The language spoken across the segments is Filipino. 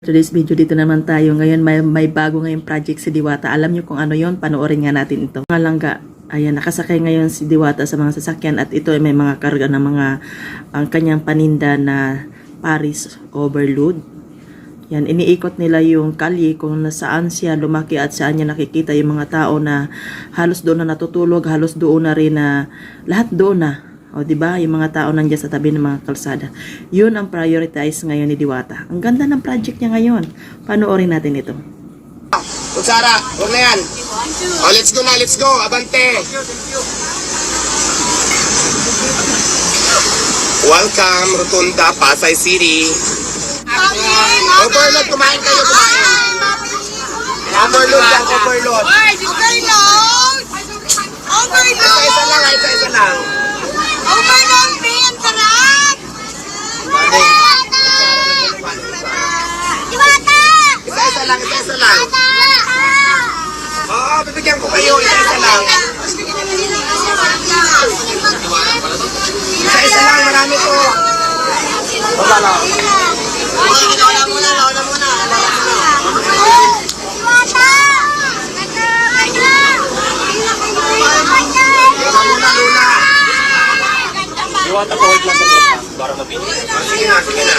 Today's video dito naman tayo. Ngayon may, may bago ngayong project si Diwata. Alam niyo kung ano yon Panoorin nga natin ito. Mga langga. Ayan, nakasakay ngayon si Diwata sa mga sasakyan at ito ay may mga karga ng mga ang kanyang paninda na Paris overload. Yan, iniikot nila yung kalye kung nasaan siya lumaki at saan niya nakikita yung mga tao na halos doon na natutulog, halos doon na rin na lahat doon na. O, di ba? Yung mga tao nandiyan sa tabi ng mga kalsada. Yun ang prioritize ngayon ni Diwata. Ang ganda ng project niya ngayon. Panoorin natin ito. Kutsara, huwag na yan. Oh, let's go na, let's go. Abante. Welcome, Rotunda, Pasay City. Overload, kumain kayo, kumain. Overload lang, overload. Overload! Overload! Overload, Ben! Sarap! Diwata! Isa-isa lang, isa-isa lang. Oo, bibigyan ko kayo, isa-isa lang. Isa-isa lang, marami to. Wala lang. Lola muna, lola muna. Diwata po, hold lang para mabili. Sige na, sige na.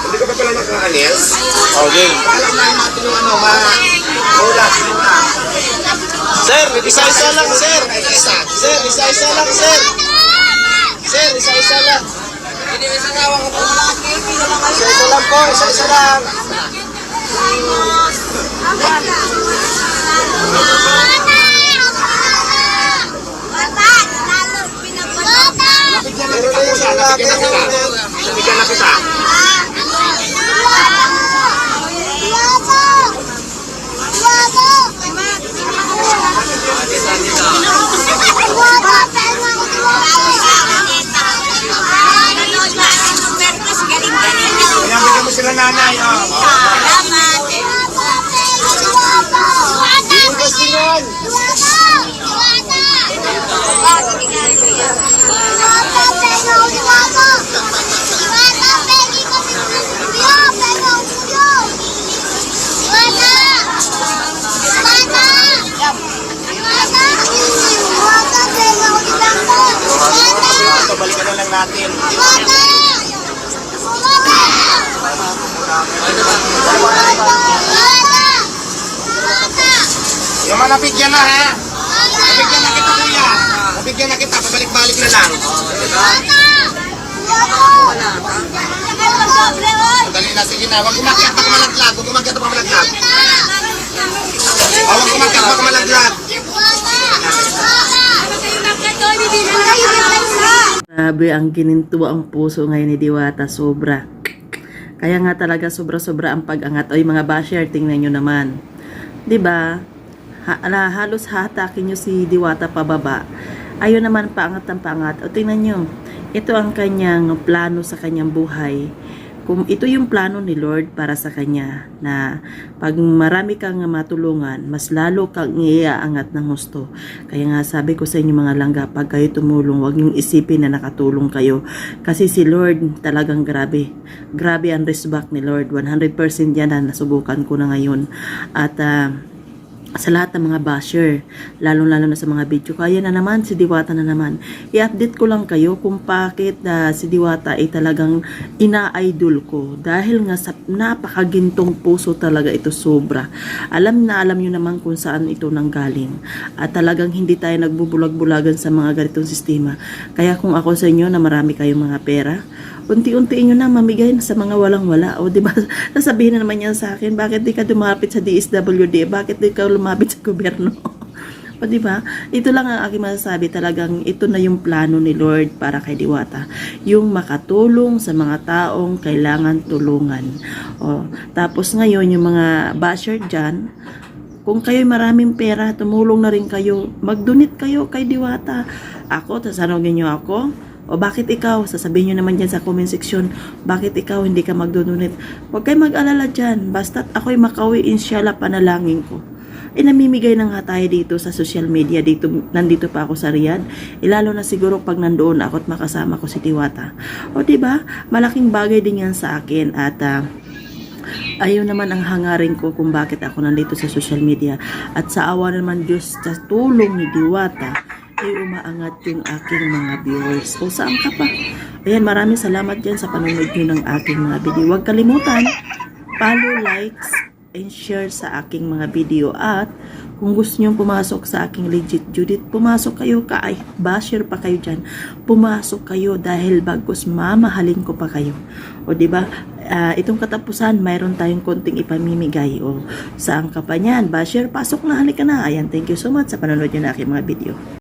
Hindi ka pa pala naka-anes? Okay. Alam na yung ano, ma... Ulas, Luna. Sir, isa-isa lang, sir. Isa. Sir, isa-isa lang, sir. Sir, isa-isa lang. Isa-isa lang po, isa-isa lang. Bigyan na Nabigyan na kita. Nabigyan na kita. Lang natin. Yung mga nabigyan na ha. Nabigyan na kita kuya. Nabigyan na kita. Pabalik-balik na lang. Dali na. Sige na. Huwag umakyat pa kumalaglag. Huwag umakyat pa kumalaglag. Oh, Huwag umakyat pa kumalaglag. Grabe ang gininto ang puso ngayon ni Diwata. Sobra. Kaya nga talaga sobra-sobra ang pag-angat. Oy mga basher, tingnan nyo naman. 'Di ba? Ha, halos hatakin nyo si Diwata pababa. Ayun naman paangat ng paangat. O tingnan nyo, ito ang kanyang plano sa kanyang buhay. Kung ito yung plano ni Lord para sa kanya na pag marami kang matulungan, mas lalo kang iaangat ng gusto. Kaya nga sabi ko sa inyo mga langga, pag kayo tumulong, huwag niyong isipin na nakatulong kayo. Kasi si Lord talagang grabe. Grabe ang respect ni Lord. 100% yan na nasubukan ko na ngayon. At ah, sa lahat ng mga basher, lalong-lalo na sa mga video. Kaya na naman, si Diwata na naman. I-update ko lang kayo kung bakit na si Diwata ay talagang ina-idol ko. Dahil nga sa napakagintong puso talaga ito sobra. Alam na alam nyo naman kung saan ito nanggaling. At talagang hindi tayo nagbubulag-bulagan sa mga ganitong sistema. Kaya kung ako sa inyo na marami kayong mga pera, unti-untiin nyo na mamigay sa mga walang-wala. O di ba sasabihin na naman yan sa akin, bakit di ka dumapit sa DSWD? Bakit di ka lumapit sa gobyerno? o di ba? Ito lang ang aking masasabi, talagang ito na yung plano ni Lord para kay Diwata. Yung makatulong sa mga taong kailangan tulungan. O, tapos ngayon, yung mga basher dyan, kung kayo maraming pera, tumulong na rin kayo. Mag-donate kayo kay Diwata. Ako, tasanogin nyo ako. O bakit ikaw? Sasabihin nyo naman dyan sa comment section, bakit ikaw hindi ka magdodonate? Huwag kayo mag-alala dyan. Basta't ako'y makawi, inshallah, panalangin ko. Eh, namimigay na nga tayo dito sa social media. Dito, nandito pa ako sa Riyadh. Eh, lalo na siguro pag nandoon ako at makasama ko si Tiwata. O, ba Malaking bagay din yan sa akin. At, ah, ayun naman ang hangarin ko kung bakit ako nandito sa social media. At sa awa naman Diyos, sa tulong ni Diwata, ay umaangat yung aking mga viewers. O saan ka pa? Ayan, maraming salamat dyan sa panonood nyo ng aking mga video. Huwag kalimutan, follow, likes, and share sa aking mga video. At kung gusto nyo pumasok sa aking legit Judith, pumasok kayo ka. Ay, basher pa kayo dyan. Pumasok kayo dahil bagos mamahalin ko pa kayo. O ba? Ah, itong katapusan, mayroon tayong konting ipamimigay. O saan ka pa niyan? Basher, pasok na, halika na. Ayan, thank you so much sa panonood nyo ng aking mga video.